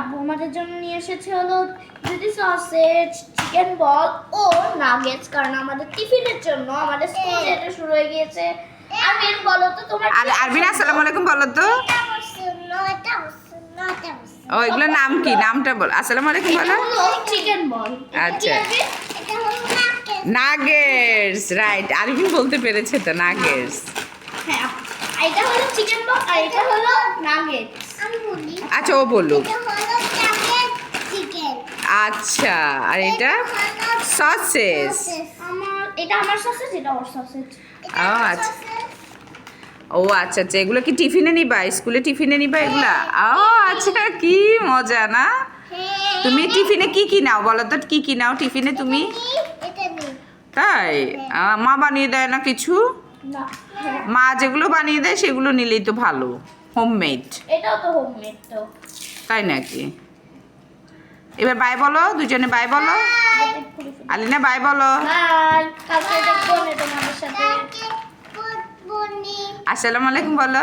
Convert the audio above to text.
আব্বু আমাদের জন্য নিয়ে এসেছে হলো যদি সসেজ চিকেন বল ও নাগেটস কারণ আমাদের টিফিনের জন্য আমাদের স্কুল যেতে শুরু হয়ে গিয়েছে। আর মেন বলো তো তোমার আর আরবিন আসসালামু আলাইকুম বলো তো। ও এগুলোর নাম কি? নামটা বল। আসসালামু আলাইকুম বলো। চিকেন বল আচ্ছা। নাগেটস রাইট আরবিন? বলতে পেরেছে তো নাগেটস হ্যাঁ এটা হলো চিকেন বল আর এটা হলো নাগেটস আচ্ছা ও বলুক। আচ্ছা আর এটা সসেস এটা আমার সসেজ এটা ওর সসেজ ও আচ্ছা। ও আচ্ছা আচ্ছা এগুলো কি টিফিনে নিবা? স্কুলে টিফিনে নিবা এগুলা? ও আচ্ছা কি মজা না? তুমি টিফিনে কি কি নাও? বলো তো কি কি নাও টিফিনে তুমি? তাই? মা বানিয়ে দেয় না কিছু? হ্যাঁ। মা যেগুলো বানিয়ে দেয় সেগুলো নিলেই তো ভালো। হোমমেড এটাও তো হোমমেড তো। তাই নাকি? এবার বাই বলো দুজনে বাই বলো। আলিনা বাই বলো। আসসালামু আলাইকুম বলো.